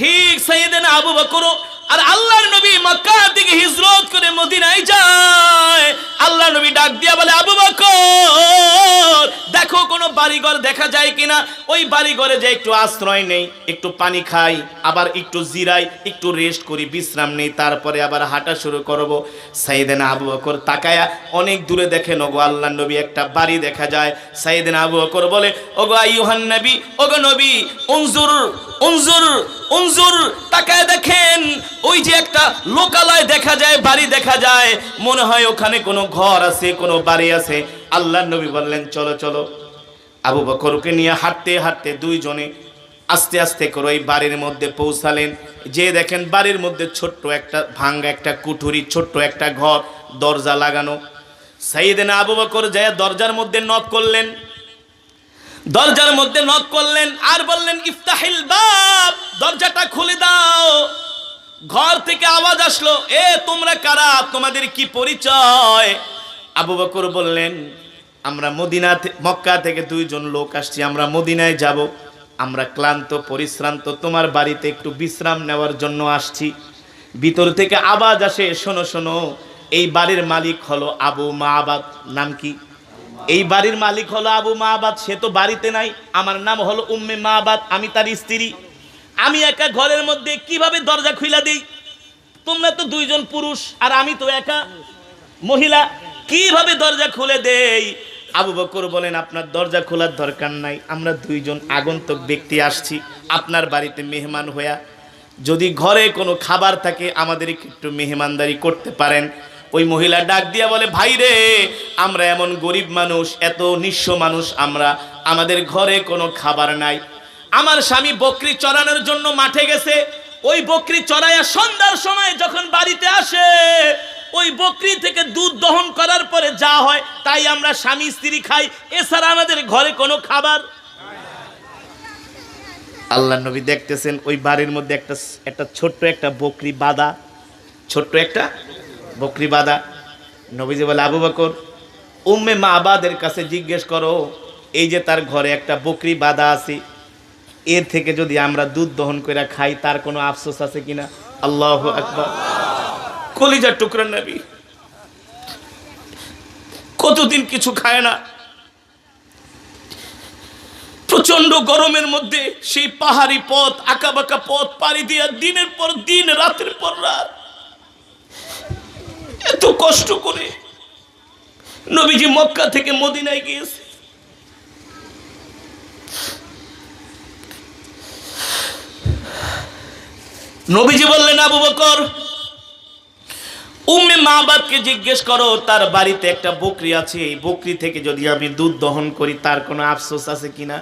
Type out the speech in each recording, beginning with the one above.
ঠিক সাইয়েদেন আবু বকর আর আল্লাহর নবী মক্কা থেকে হিজরত করে মদিনায় যায়। আল্লাহ নবী ডাক দিয়া বলে, আবু বকর, দেখো কোনো বাড়িঘর দেখা যায় কিনা? ওই বাড়িঘরে যে একটু আশ্রয় নেই, একটু পানি খাই, আবার একটু জিরাই, একটু রেস্ট করি, বিশ্রাম নেই, তারপরে আবার হাঁটা শুরু করব। সাইদেন আবু বকর তাকায়া অনেক দূরে দেখে, ওগো আল্লাহ নবী, একটা বাড়ি দেখা যায়। সাইদেন আবু বকর বলে, ওগো আইয়ুহান নবী, ওগো নবী অঞ্জুর উনজুর উনজুর তাকায় দেখেন, ওই যে একটা লোকালয় দেখা যায়, বাড়ি দেখা যায়। মনে হয় ওখানে কোনো ঘর আছে, কোনো বাড়ি আছে। আল্লাহ নবী বললেন, চলো চলো। আবু বকরকে নিয়ে হাঁটতে হাঁটতে দুইজনে আস্তে আস্তে করে ওই বাড়ির মধ্যে পৌঁছালেন। যে দেখেন, বাড়ির মধ্যে ছোট্ট একটা ভাঙ্গা একটা কুঠুরি, ছোট্ট একটা ঘর, দরজা লাগানো। সাইয়েদেনা আবু বকর যায় দরজার মধ্যে নক করলেন। দরজার মধ্যে নক করলেন, আর বললেন, ইফতাহিল বাব, দরজাটা খুলে দাও। ঘর থেকে আওয়াজ আসলো, এ, তোমরা কারা? তোমাদের কি পরিচয়? আবু বকর বললেন, আমরা মদিনা মক্কা থেকে দুইজন লোক আসছি, আমরা মদিনায় যাব। আমরা ক্লান্ত, পরিশ্রান্ত, তোমার বাড়িতে একটু বিশ্রাম নেওয়ার জন্য আসছি। ভিতর থেকে আওয়াজ আসে, শোনো শোনো, এই বাড়ির মালিক হলো আবু মাহাবাদ নাম কি? এই বাড়ির মালিক হলো আবু মাহাবাদ সে তো বাড়িতে নাই। আমার নাম হলো উম্মে মাহাবাদ আমি তার স্ত্রী। আমি একা ঘরের মধ্যে কীভাবে দরজা খুইলা দেই? তোমরা তো দুইজন পুরুষ, আর আমি তো একা মহিলা। কীভাবে দরজা খুলে দেই? আবু বকর বলেন, আপনার দরজা খোলার দরকার নাই। আমরা দুইজন আগন্তুক ব্যক্তি আসছি, আপনার বাড়িতে মেহমান হইয়া। যদি ঘরে কোনো খাবার থাকে আমাদের একটু মেহমানদারি করতে পারেন। ওই মহিলা ডাক দিয়া বলে, ভাই রে, আমরা এমন গরিব মানুষ, এত নিঃস্ব মানুষ আমরা, আমাদের ঘরে কোনো খাবার নাই। আমার স্বামী বকরি চড়ানোর জন্য মাঠে গেছে। ওই বকরি চড়াইয়া সন্ধ্যার সময় যখন বাড়িতে আসে, ওই বকরি থেকে দুধ দহন করার পরে যা হয়, তাই আমরা স্বামী স্ত্রী খাই। এছাড়া আমাদের ঘরে কোনো খাবার আল্লাহ নবী দেখতেছেন, ওই বাড়ির মধ্যে একটা একটা ছোট্ট একটা বকরি বাদা, ছোট্ট একটা বকরি বাদা নবীজি বলে, আবু বকর, উম্মে মা আবাদের কাছে জিজ্ঞেস করো, এই যে তার ঘরে একটা বকরি বাদা আছে, এর থেকে যদি আমরা দুধ দহন করে খাই, তার কোনো আফসোস আছে কিনা? আল্লাহ আকবার। কলিজার টুকরা নবী। কতদিন কিছু খায় না। প্রচণ্ড গরমের মধ্যে সেই পাহাড়ি পথ, আঁকাবাঁকা পথ পাড়ি দিয়া দিনের পর দিন, রাতের পর রাত। এত কষ্ট করে নবীজি মক্কা থেকে মদিনায় গিয়েছে। নবীজি বললেন, আবু বকর, উম্মে মা বাপকে জিজ্ঞেস করো, তার বাড়িতে একটা বকরি আছে, এই বকরি থেকে যদি আমি দুধ দহন করি, তার কোনো আফসোস আছে কিনা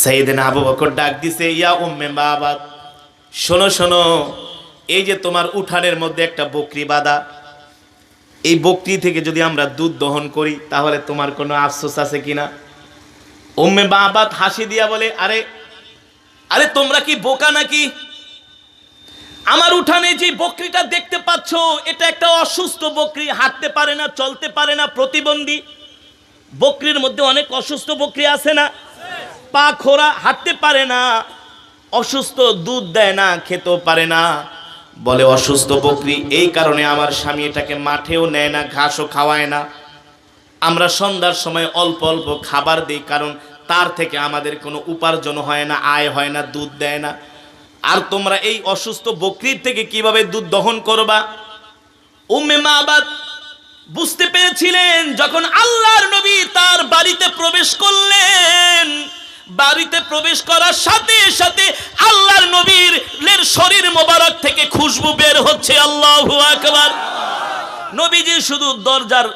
সেইদিন আবু বকর ডাক দিছে, ইয়া উম্মে মা বাপ শোনো শোনো এই যে তোমার উঠানের মধ্যে একটা বকরি বাঁধা, এই বকরি থেকে যদি আমরা দুধ দহন করি, তাহলে তোমার কোনো আফসোস আছে কিনা? উম্মে মা বাপ হাসি দিয়া বলে, আরে আরে তোমরা কি বোকা নাকি? আমার উঠানে যে বকরিটা দেখতে পাচ্ছ, এটা একটা অসুস্থ বকরি, হাঁটতে পারে না, চলতে পারে না, প্রতিবন্ধী। বকরির মধ্যে অনেক অসুস্থ বকরি আছে না? পা খোরা হাঁটতে পারে না, অসুস্থ দুধ দেয় না, খেতেও পারে না। বলে, অসুস্থ বকরি, এই কারণে আমার স্বামী এটাকে মাঠেও নেয় না, ঘাসও খাওয়ায় না। আমরা সন্ধ্যার সময় অল্প অল্প খাবার দিই, কারণ তার থেকে আমাদের কোনো উপার্জন হয় না, আয় হয় না, দুধ দেয় না। আর তোমরা এই অসুস্থ বকরির থেকে কীভাবে দুধ দহন করবা? উম্মে মাবাদ বুঝতে পেরেছিলেন, যখন আল্লাহর নবী তার বাড়িতে প্রবেশ করলেন বাড়িতে প্রবেশ করার সাথে সাথে আল্লাহর নবীর শরীর মোবারক থেকে খুশবু বের হচ্ছে। আল্লাহু আকবার। নবীজি শুধু দরজার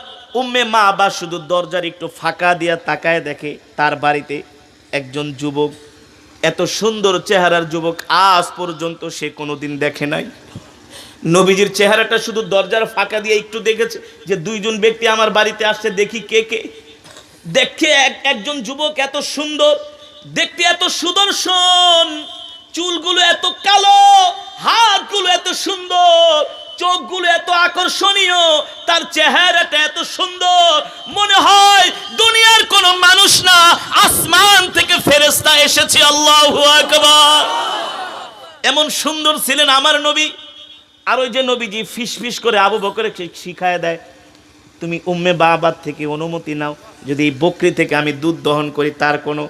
উম্মে মা বা শুধু দরজার একটু ফাঁকা দিয়া তাকায় দেখে তার বাড়িতে একজন যুবক, এত সুন্দর চেহারার যুবক আজ পর্যন্ত সে কোনোদিন দেখে নাই। নবীজির চেহারাটা শুধু দরজার ফাঁকা দিয়ে একটু দেখেছে যে দুইজন ব্যক্তি আমার বাড়িতে আসছে, দেখি কে কে। দেখে এক একজন যুবক এত সুন্দর দেখতে এত সুদর্শন, চুলগুলো এত কালো, হাতগুলো এত সুন্দর, চোখগুলো এত আকর্ষণীয়, তার চেহারাটা এত সুন্দর। মনে হয় দুনিয়ার কোনো মানুষ না আসমান থেকে ফেরেস্তা এসেছে, আল্লাহু এমন সুন্দর ছিলেন আমার নবী, আর ওই যে নবীজি ফিস ফিস করে আবু বকরে শিখায় দেয়, তুমি উম্মে বাবার থেকে অনুমতি নাও, যদি এই বকরি থেকে আমি দুধ দহন করি, তার কোনো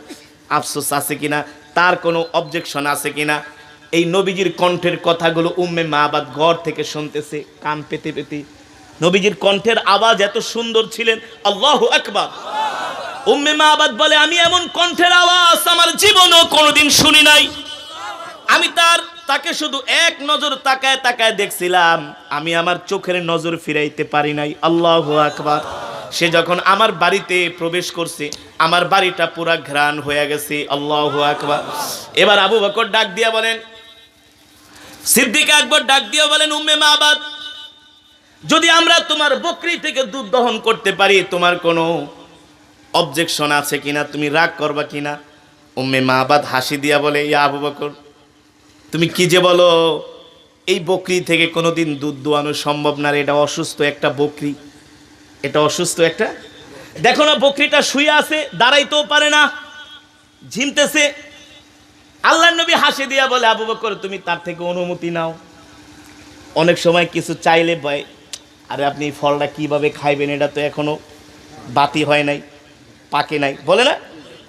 আফসোস আছে কিনা, তার কোনো অবজেকশন আছে কিনা, এই নবীজির কণ্ঠের কথাগুলো উম্মে মাবাদ ঘর থেকে শুনতেছে, কান পেতে পেতে। নবীজির কণ্ঠের আওয়াজ এত সুন্দর ছিলেন, আল্লাহ আকবার। উম্মে মাবাদ বলে, আমি এমন কণ্ঠের আওয়াজ আমার জীবনও কোনোদিন শুনি নাই। আমি তার, তাকে শুধু এক নজর তাকায় তাকায় দেখছিলাম, আমি আমার চোখের নজর ফিরাইতে পারি নাই। আল্লাহ আকবার। সে যখন আমার বাড়িতে প্রবেশ করছে আমার বাড়িটা পুরা ঘ্রাণ হয়ে গেছে। আল্লাহ আকবার। এবার আবু বকর ডাক দিয়া বলেন সিদ্দিক আকবর ডাক দিয়া বলেন উম্মে মাবাদ যদি আমরা তোমার বকরি থেকে দুধ দহন করতে পারি তোমার কোনো অবজেকশন আছে কিনা? তুমি রাগ করবা কিনা? উম্মে মাবাদ হাসি দিয়া বলে ইয়া আবু বকর তুমি কি যে বলো এই বকরি থেকে কোনোদিন দুধ দোয়ানো সম্ভব না রে, এটা অসুস্থ একটা বকরি। এটা অসুস্থ একটা। দেখো না, বকরিটা শুয়ে আছে, দাঁড়াইতেও পারে না, ঝিমতেছে। আল্লাহ নবী হাসি দিয়া বলে, আবু বকর, তুমি তার থেকে অনুমতি নাও। অনেক সময় কিছু চাইলে ভয়, আরে আপনি ফলটা কীভাবে খাইবেন? এটা তো এখনও বাতি হয় নাই, পাকে নাই। বলে না?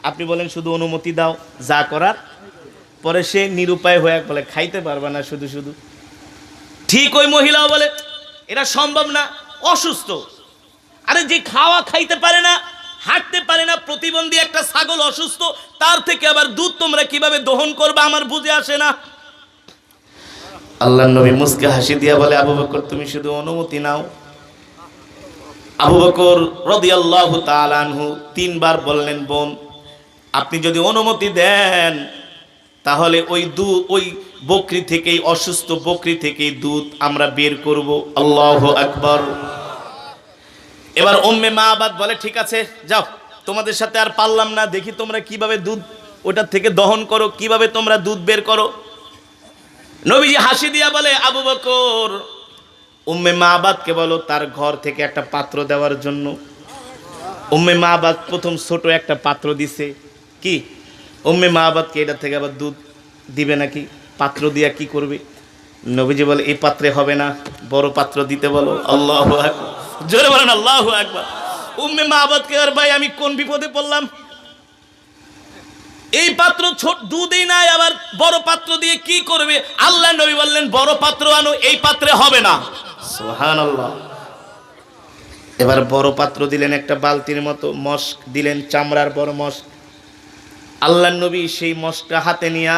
আপনি বলেন, শুধু অনুমতি দাও, যা করার। পরে সে নিরুপায় হয়ে বলে, খাইতে পারবে না শুধু শুধু। ঠিক ওই মহিলাও বলে, এটা সম্ভব না, অসুস্থ। আরে যে খাওয়া খাইতে পারে না, হাঁটতে পারে না, প্রতিবন্ধী একটা ছাগল অসুস্থ, তার থেকে আবার দুধ তোমরা কীভাবে দহন করবে আমার বুঝে আসে না। আল্লাহ নবী মুসকে হাসি দিয়া বলে, আবু বকর, তুমি শুধু অনুমতি নাও। আবু বকর রদিয়াল্লাহু তাআলা আনহু তিনবার বললেন, বোন, আপনি যদি অনুমতি দেন, তাহলে ওই দু, ওই বকরি থেকেই, অসুস্থ বকরি থেকেই দুধ আমরা বের করব। আল্লাহ আকবর। এবার ওম্মে মা আবাদ বলে, ঠিক আছে, যাও। তোমাদের সাথে আর পারলাম না। দেখি তোমরা কীভাবে দুধ ওটার থেকে দহন করো, কীভাবে তোমরা দুধ বের করো। নবীজি হাসি দিয়া বলে, আবু বকর, উম্মে মা আবাদকে বলো, তার ঘর থেকে একটা পাত্র দেওয়ার জন্য। উম্মে মা আবাদ প্রথম ছোট একটা পাত্র দিছে। কি? উম্মে মা আবাদকে এটা থেকে আবার দুধ দিবে নাকি? পাত্র দিয়া কি করবে? নবীজি বলে এই পাত্রে হবে না, বড় পাত্র দিতে বলো। আল্লাহ জোরে বলেন, আল্লাহ একবার উম্মে মা আবাদকে আর ভাই, আমি কোন বিপদে পড়লাম? এই পাত্র ছোট, দুধই নাই, আবার বড় পাত্র দিয়ে কি করবে? আল্লাহ নবী বললেন, বড় পাত্র আনো, এই পাত্রে হবে না। সুবহানাল্লাহ। এবার বড় পাত্র দিলেন একটা বালতির মতো মস্ক, দিলেন চামড়ার বড় মস্ক। আল্লাহ নবী সেই মস্কটা হাতে নিয়া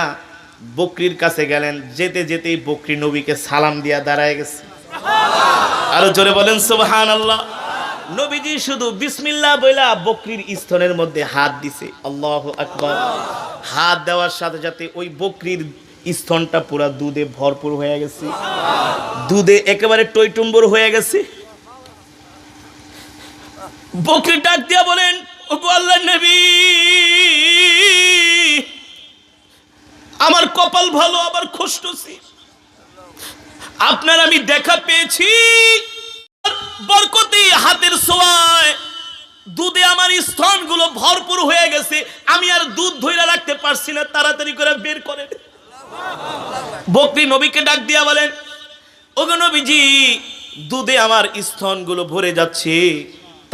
বকরির কাছে গেলেন, যেতে যেতেই বকরি নবীকে সালাম দিয়া দাঁড়ায় গেছে। আরও জোরে বলেন সুবহান আল্লাহ নবীজি শুধু বিসমিল্লাহ বইলা বকরির স্তনের মধ্যে হাত দিছে। আল্লাহ আকবার। হাত দেওয়ার সাথে সাথে ওই বকরির স্তনটা পুরা দুধে ভরপুর হয়ে গেছে। দুধে একেবারে টইটুম্বর হয়ে গেছে। বকরি ডাক দিয়া বলেন আল্লাহ নবী, আমার কপাল ভালো, আবার খুশটুসি আপনার আমি দেখা পেয়েছি। বরকতি হাতের সোয়ায় দুধে আমার স্তনগুলো ভরপুর হয়ে গেছে। আমি আর দুধ ধইরা রাখতে পারছি না, তাড়াতাড়ি করে বের করেন। বকরি নবীকে ডাক দিয়া বলেন, ওগো নবীজি, দুধে আমার স্তনগুলো ভরে যাচ্ছে।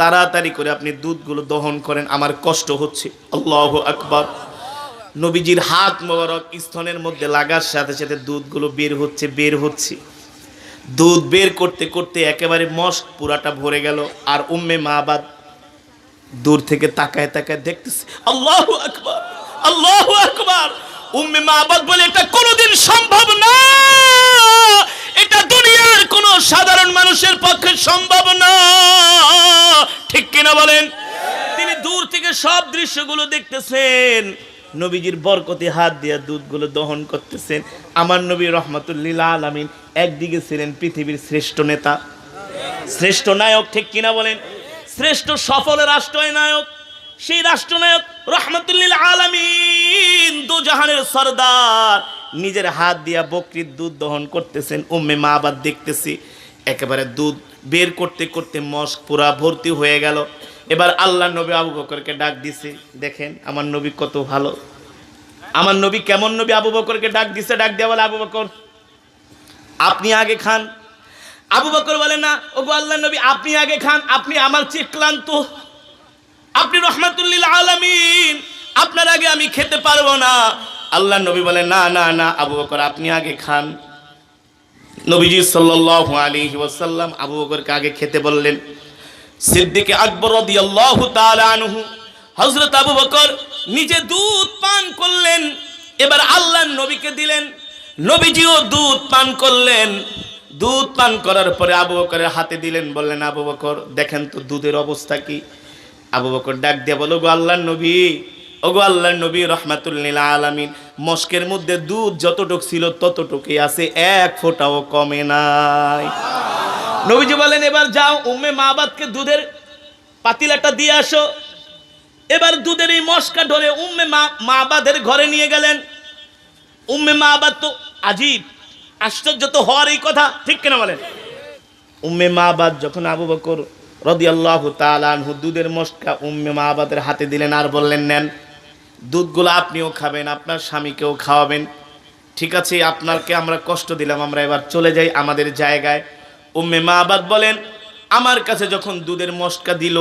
তাড়াতাড়ি করে আপনি দুধগুলো দহন করেন, আমার কষ্ট হচ্ছে। আল্লাহ আকবার। নবীজির হাত মোবারক স্তনের মধ্যে লাগার সাথে সাথে দুধগুলো বের হচ্ছে বের হচ্ছে। দুধ বের করতে করতে একেবারে মস্ক পুরাটা ভরে গেল। আর উম্মে মাবাদ দূর থেকে তাকায় তাকায় দেখতেছে, আল্লাহ আকবার আল্লাহ আকবার। উম্মে মাবাদ বলে, এটা কোনোদিন সম্ভব না। এটা দুনিয়ার কোন সাধারণ মানুষের পক্ষে সম্ভব না। ঠিক কিনা বলেন? তিনি দূর থেকে সব দৃশ্যগুলো দেখতেছেন। নবীজির বরকতে হাত দিয়া দুধগুলো দহন করতেছেন। আমার নবী রহমতুল্লিল আলমিন একদিকে ছিলেন পৃথিবীর শ্রেষ্ঠ নেতা। শ্রেষ্ঠ নায়ক, ঠিক কিনা বলেন? শ্রেষ্ঠ সফল রাষ্ট্রীয় নায়ক সেই রাষ্ট্রনায়ক রহমতুল্লিল আলমিন দু জাহানের সর্দার। নিজের হাত দিয়া বকরির দুধ দহন করতেছেন, উম্মে মা আবার দেখতেছি। একেবারে দুধ বের করতে করতে মস্ক পুরা ভর্তি হয়ে গেল। এবার আল্লাহ নবী আবু বকরকে ডাক দিছে, দেখেন আমার নবী কত ভালো। আমার নবী কেমন নবী আবু বকরকে ডাক দিছে, ডাক দেওয়া বলে, আবু বকর, আপনি আগে খান। আবু বকর বলে, না ও গো আল্লাহ নবী, আপনি আগে খান, আপনি আমার চেয়ে ক্লান্ত। আপনি রহমাতুল্লিল আলামিন, আপনার আগে আমি খেতে পারব না। আল্লাহ নবী বলে, না না না, আবু বকর, আপনি আগে খান। নবীজি সাল্লাল্লাহু আলাইহি ওয়াসাল্লাম আবু বকরকে আগে খেতে বললেন। সিদ্দিকে আকবর তাআলা আনহু আবু বকর নিজে দুধ পান করলেন, এবার আল্লাহর নবীকে দিলেন। নবীজিও দুধ পান করলেন। দুধ পান করার পরে আবু বকরের হাতে দিলেন, বললেন, আবু বকর, দেখেন তো দুধের অবস্থা কি? আবু বকর ডাক দিয়ে বলো গো আল্লাহর নবী, ওগো আল্লাহর নবী রহমাতুল্লিল আলামিন, মস্কের মধ্যে দুধ যতটুক ছিল ততটুকুই আছে, এক ফোঁটাও কমে নাই। নবীজি বলেন, এবার যাও উম্মে মাবাদকে দুধের পাতিলাটা দিয়ে আসো। এবার দুধের এই মস্কা ধরে উম্মে মাবাদের ঘরে নিয়ে গেলেন। উম্মে মাবাদ তো আজীব, আশ্চর্য তো হওয়ার এই কথা, ঠিক কেনা বলেন? উম্মে মাবাদ যখন আবু বকর রদিয়াল্লাহু তাআলা আনহু দুধের মস্কা উম্মে মাবাদের হাতে দিলেন আর বললেন, নেন, দুধগুলো আপনিও খাবেন, আপনার স্বামীকেও খাওয়াবেন। ঠিক আছে আপনাকে আমরা কষ্ট দিলাম, আমরা এবার চলে যাই আমাদের জায়গায়। উম্মে মা আবাদ বলেন, আমার কাছে যখন দুধের মস্কা দিল,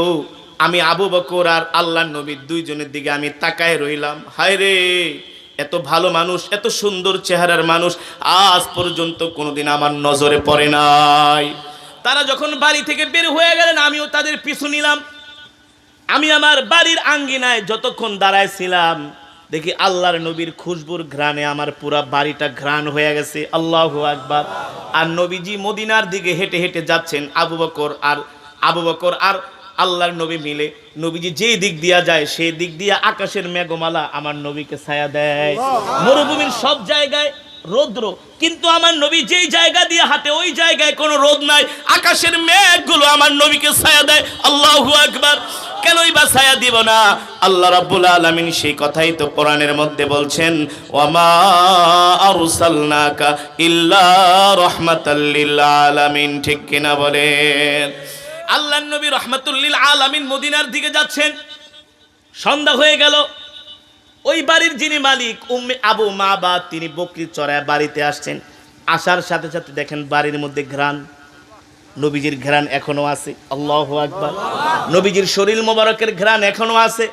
আমি আবু বকর আর আল্লাহ নবীর দুইজনের দিকে আমি তাকায় রইলাম। হায় রে, এত ভালো মানুষ, এত সুন্দর চেহারার মানুষ, আজ পর্যন্ত কোনোদিন আমার নজরে পড়ে নাই। তারা যখন বাড়ি থেকে বের হয়ে গেলেন, আমিও তাদের পিছু নিলাম। আমি আমার বাড়ির আঙ্গিনায় যতক্ষণ দাঁড়ায় ছিলাম দেখি আল্লাহর নবীর খুশবুর ঘ্রাণে আমার পুরা বাড়িটা ঘ্রাণ হয়ে গেছে। আল্লাহ আকবার। আর নবীজি মদিনার দিকে হেঁটে হেঁটে যাচ্ছেন আবু বকর আর আবু বকর আর আল্লাহর নবী মিলে। নবীজি যেই দিক দিয়া যায় সেই দিক দিয়া আকাশের মেঘমালা আমার নবীকে ছায়া দেয়। মরুভূমির সব জায়গায় রৌদ্র। কিন্তু আমার নবী যেই জায়গা দিয়ে হাতে ওই জায়গায় কোনো রোদ নাই। আকাশের মেঘগুলো আমার নবীকে ছায়া দেয়। আল্লাহ একবার কেনই বা ছায়া দিব না? আল্লাহ রাব্বুল আলামিন সেই কথাই তো কোরআনের মধ্যে বলছেন, ওয়ামা আলামিন। ঠিক কিনা বলেন? আল্লাহর নবী রহমাতুল্লিল আলামিন মদিনার দিকে যাচ্ছেন। সন্ধ্যা হয়ে গেল। ওই বাড়ির যিনি মালিক, উম্মে আবু মা বা তিনি বকরি চড়ায় বাড়িতে আসছেন। আসার সাথে সাথে দেখেন বাড়ির মধ্যে ঘ্রাণ। নবীজির ঘ্রাণ এখনও আছে। আল্লাহ আকবার। নবীজির শরীর মোবারকের ঘ্রাণ এখনও আছে।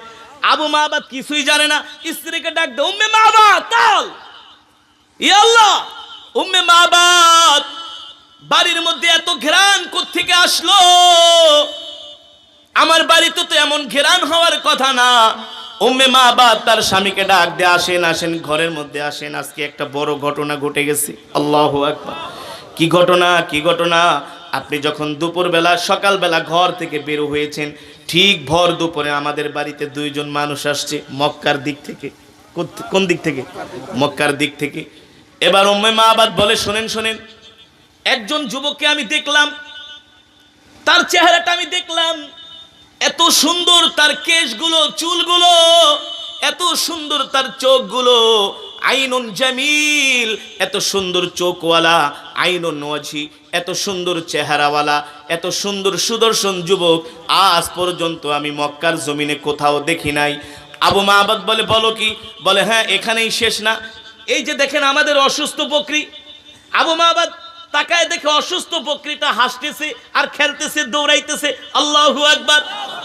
আবু মা কিছুই জানে না। স্ত্রীকে ডাক দে উম্মে মা বাদ তাল উম্মে মা বাড়ির মধ্যে এত ঘেরান থেকে আসলো? আমার বাড়িতে তো এমন ঘেরান হওয়ার কথা না। উম্মে মা বাদ তার স্বামীকে ডাক দিয়ে আসেন আসেন, ঘরের মধ্যে আসেন। আজকে একটা বড় ঘটনা ঘটে গেছে। আল্লাহ একবার কি ঘটনা? কি ঘটনা? আপনি যখন দুপুরবেলা, সকালবেলা ঘর থেকে বের হয়েছেন, ঠিক ভর দুপুরে আমাদের বাড়িতে দুইজন মানুষ আসছে মক্কার দিক থেকে। কোন দিক থেকে? মক্কার দিক থেকে। এবার উম্মে মা আবাদ বলে, শোনেন শোনেন, একজন যুবককে আমি দেখলাম। তার চেহারাটা আমি দেখলাম। এত সুন্দর তার কেশগুলো, চুলগুলো, এত সুন্দর তার চোখগুলো, আইনুন জামিল, এত সুন্দর চোখওয়ালা, আইনুন নওয়াজি এত সুন্দর চেহারাওয়ালা, এত সুন্দর সুদর্শন যুবক, আজ পর্যন্ত আমি মক্কার জমিনে কোথাও দেখি নাই। আবু মাহবাদ বলে, বলো কি? বলে হ্যাঁ এখানেই শেষ না। এই যে দেখেন আমাদের অসুস্থ বকরি। আবু মাহবাদ তাকায় দেখে অসুস্থ বকরিটা হাসতেছে আর খেলতেছে, দৌড়াইতেছে। আল্লাহু আকবার।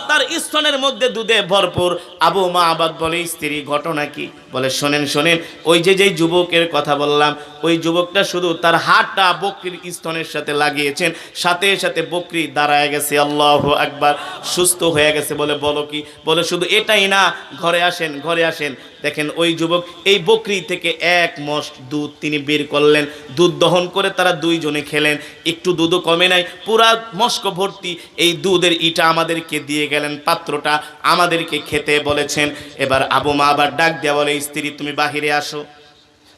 তার স্তনের মধ্যে দুধে ভরপুর। আবু মা আবাদ বলে, স্ত্রী, ঘটনা কি? বলে, শোনেন শোনেন, ওই যে যেই যুবকের কথা বললাম, ওই যুবকটা শুধু তার হাতটা বকরির স্তনের সাথে লাগিয়েছেন, সাথে সাথে বকরি দাঁড়ায় গেছে, আল্লাহ একবার সুস্থ হয়ে গেছে বলে বলো কি? বলে, শুধু এটাই না, ঘরে আসেন ঘরে আসেন। দেখেন, ওই যুবক এই বকরি থেকে এক মস দুধ তিনি বের করলেন, দুধ দহন করে তারা দুইজনে খেলেন, একটু দুধও কমে নাই, পুরা মস্ক ভর্তি এই দুধের ইটা আমাদেরকে দিয়ে গেলেন, পাত্রটা আমাদেরকে খেতে বলেছেন। এবার আবু মা আবার ডাক দেওয়া বলে স্ত্রী, তুমি বাহিরে আসো।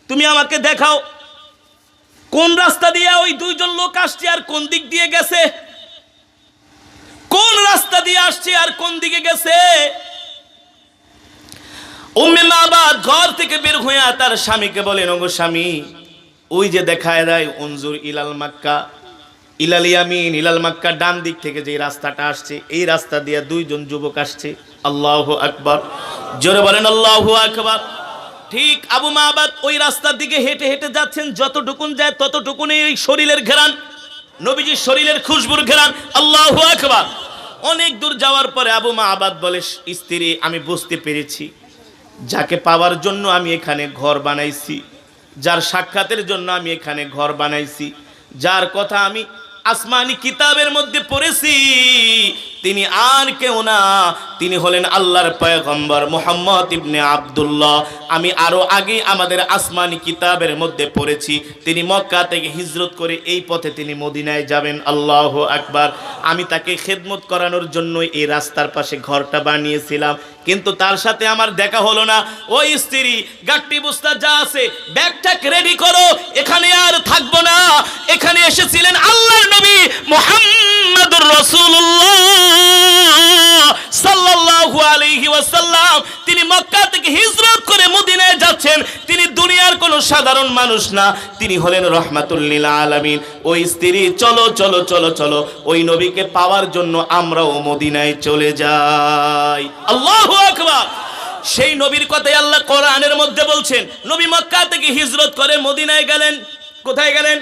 তুমি আমাকে দেখাও, কোন রাস্তা দিয়ে ওই দুইজন লোক আসছে আর কোন দিক দিয়ে গেছে? কোন রাস্তা দিয়ে আসছে আর কোন দিকে গেছে? উম্মে ঘর থেকে বের হয়ে তার স্বামীকে বলেন, ওগো স্বামী, ওই যে দেখায় দেয় অঞ্জুর ইলাল মাক্কা, ইলাল ইয়ামিন, ইলাল মাক্কা ডান দিক থেকে যে রাস্তাটা আসছে, এই রাস্তা দিয়ে দুইজন যুবক আসছে। আল্লাহ আকবার। জোরে বলেন আল্লাহ আকবার। ঠিক আবু মাহবাদ ওই রাস্তার দিকে হেঁটে হেঁটে যাচ্ছেন, যতটুকুন যায় ততটুকুনই ওই শরীরের ঘেরান, নবীজির শরীরের খুশবুর ঘেরান, আল্লাহ আকবার। অনেক দূর যাওয়ার পরে আবু মাহবাদ বলে, স্ত্রী, আমি বুঝতে পেরেছি। যাকে পাওয়ার জন্য আমি এখানে ঘর বানাইছি, যার সাক্ষাতের জন্য আমি এখানে ঘর বানাইছি, যার কথা আমি আসমানি কিতাবের মধ্যে পড়েছি তিনি আর কেউ না। তিনি হলেন আল্লাহর পয়গম্বর মোহাম্মদ ইবনে আব্দুল্লাহ। আমি আরও আগে আমাদের আসমানি কিতাবের মধ্যে পড়েছি। তিনি মক্কা থেকে হিজরত করে এই পথে তিনি মদিনায় যাবেন। আল্লাহ আকবার। আমি তাকে খেদমত করানোর জন্য এই রাস্তার পাশে ঘরটা বানিয়েছিলাম। কিন্তু তার সাথে আমার দেখা হলো না। ওই স্ত্রী, গাট্টি বুস্তা যা আছে ব্যাগটাক রেডি করো। এখানে আর থাকব না। এখানে এসেছিলেন আল্লাহর নবী মোহাম্মদুর রাসূলুল্লাহ। তিনি মক্কা থেকে হিজরত করে মদিনায় যাচ্ছেন। তিনি দুনিয়ার কোনো সাধারণ মানুষ না। তিনি হলেন রহমাতুল্লিল আলামিন। ওই স্ত্রী, চলো চলো চলো চলো, ওই নবীকে পাওয়ার জন্য আমরাও মদিনায় চলে যাই। আল্লাহু আকবার! সেই নবীর কথাই আল্লাহ কোরআনের মধ্যে বলছেন, নবী মক্কা থেকে হিজরত করে মদিনায় গেলেন। কোথায় গেলেন?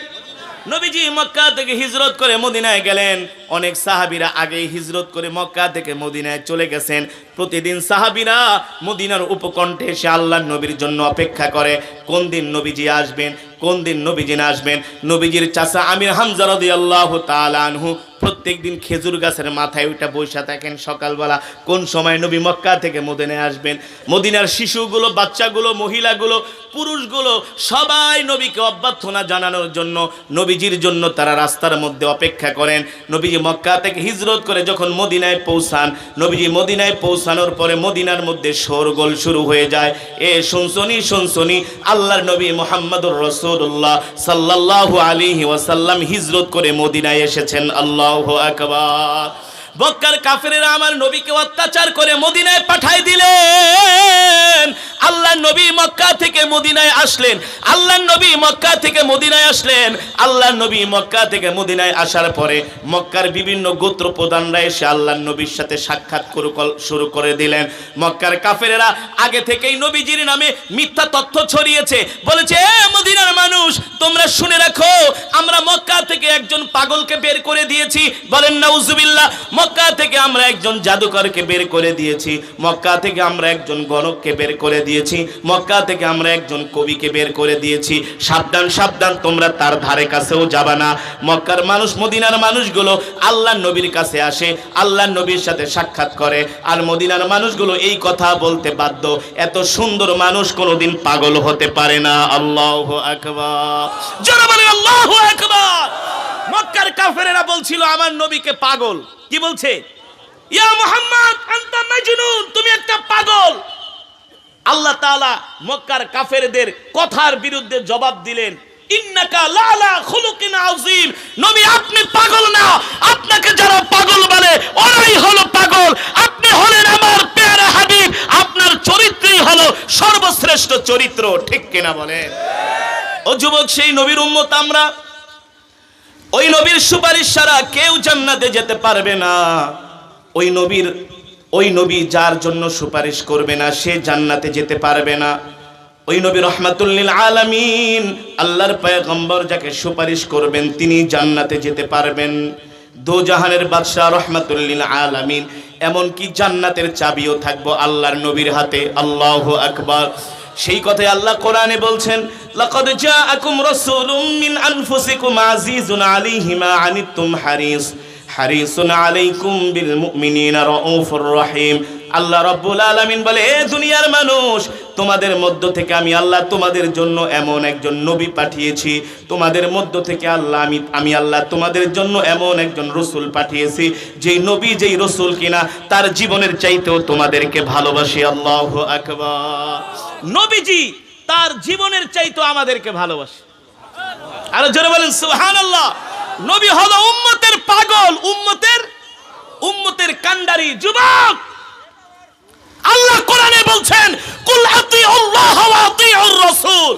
নবীজি মক্কা থেকে হিজরত করে মদিনায় গেলেন। অনেক সাহাবিরা আগেই হিজরত করে মক্কা থেকে মদিনায় চলে গেছেন। প্রতিদিন সাহাবিরা মদিনার উপকণ্ঠে এসে আল্লাহ নবীর জন্য অপেক্ষা করে, কোন দিন নবীজি আসবেন, কোন দিন নবীজি আসবেন। নবীজির চাচা আমির হামজারদ আল্লাহ তালানহু প্রত্যেক দিন খেজুর গাছের মাথায় ওইটা বৈশা থাকেন সকালবেলা। কোন সময় নবী মক্কা থেকে মদিনায় আসবেন? মদিনার শিশুগুলো, বাচ্চাগুলো, মহিলাগুলো, পুরুষগুলো, সবাই নবীকে অভ্যর্থনা জানানোর জন্য, নবীজির জন্য তারা রাস্তার মধ্যে অপেক্ষা করেন। নবীজি মক্কা থেকে হিজরত করে যখন মদিনায় পৌঁছান, নবীজি মদিনায় পৌঁছানোর পরে মদিনার মধ্যে শোরগোল শুরু হয়ে যায়। এ শুনসনি শুনসনি আল্লাহর নবী মোহাম্মদুর রসুল্লাহ সাল্লাল্লাহু আলী ওয়াসাল্লাম হিজরত করে মদিনায় এসেছেন আল্লাহু। আকবার। বক্কার কাফেরেরা আমার নবীকে অত্যাচার করে মদিনায় পাঠায় দিলেন। আল্লাহ নবী মক্কা থেকে মদিনায় আসলেন। আল্লাহ নবী মক্কা থেকে মদিনায় আসলেন। আল্লাহ নবী মক্কা থেকে মদিনায় আসার পরে মক্কার বিভিন্ন গোত্র প্রধানরা এসে আল্লাহ নবীর সাথে সাক্ষাৎ শুরু করে দিলেন। মক্কার কাফেরেরা আগে থেকেই নবীজির নামে মিথ্যা তথ্য ছড়িয়েছে। বলেছে, এ মদিনার মানুষ, তোমরা শুনে রাখো, আমরা মক্কা থেকে একজন পাগলকে বের করে দিয়েছি। বলেন, নাউজুবিল্লাহ মক্কা থেকে আমরা একজন জাদুকরকে বের করে দিয়েছি। মক্কা থেকে আমরা একজন গণককে বের করে দিয়েছি। মক্কা থেকে আমরা একজন কবিকে বের করে দিয়েছি। সাবধান সাবধান, তোমরা তার ধারে কাছেও যাবা না। মক্কার মানুষ, মদিনার মানুষগুলো আল্লাহ নবীর কাছে আসে আল্লাহ নবীর সাথে সাক্ষাৎ করে। আর মদিনার মানুষগুলো এই কথা বলতে বাধ্য। এত সুন্দর মানুষ কোনোদিন পাগল হতে পারে না। আল্লাহ আকবার। আল্লাহ মক্কার কাফেরেরা বলছিল, আমার নবীকে পাগল। কি বলছে? ইয়া মুহাম্মদ, আনতা মাজনুন, তুমি একটা পাগল। আল্লাহ তাআলা মক্কার কাফেরদের কথার বিরুদ্ধে জবাব দিলেন, ইন্নাকা লালা খুলুকিন আযীম। নবী, আপনি পাগল না। আপনাকে যারা পাগল বলে, ওরাই হলো পাগল। আপনি হলেন আমার পেয়ারা হাবিব। আপনার চরিত্রই হলো সর্বশ্রেষ্ঠ চরিত্র। ঠিক কিনা বলেন? ও যুবক, সেই নবীর উম্মত আমরা ওই নবীর সুপারিশ ছাড়া কেউ জান্নাতে যেতে পারবে না। ওই নবীর, ওই নবী যার জন্য সুপারিশ করবে না, সে জান্নাতে যেতে পারবে না। ওই নবী রহমাতুল্লিল আলামিন, আল্লাহর পয়গম্বর যাকে সুপারিশ করবেন, তিনি জান্নাতে যেতে পারবেন। দো জাহানের বাদশাহ রহমাতুল্লিল আলামিন, এমনকি জান্নাতের চাবিও থাকব আল্লাহর নবীর হাতে। আল্লাহ আকবার। সেই কথাই আল্লাহ কোরআনে বলছেন, লাকাদ জাআকুম রাসূলুম মিন আনফুসিকুম আজিজুন আলাইহি মা আনিতুম হারিস। হারিসুন আলাইকুম বিল মুমিনিনা রাউফুর রহিম। আল্লাহ রাব্বুল আলামিন বলে, এ দুনিয়ার মানুষ, তোমাদের মধ্য থেকে আমি আল্লাহ তোমাদের জন্য এমন একজন নবী পাঠিয়েছি। তোমাদের মধ্য থেকে আল্লাহ আমি আমি আল্লাহ তোমাদের জন্য এমন একজন রসুল পাঠিয়েছি, যেই নবী যেই রসুল কিনা, তার জীবনের চাইতেও তোমাদেরকে ভালোবাসি। আল্লাহ আকবার। নবীজি তার জীবনের চাইতেও আমাদেরকে ভালোবাসে। আরও জোরে বলেন সুহান আল্লাহ নবী হলো উম্মতের পাগল, উম্মতের উম্মতের কান্ডারি যুবক। আল্লাহ কোরআনে বলছেন কুল আতি আল্লাহ ওয়া আতিউর রাসূল।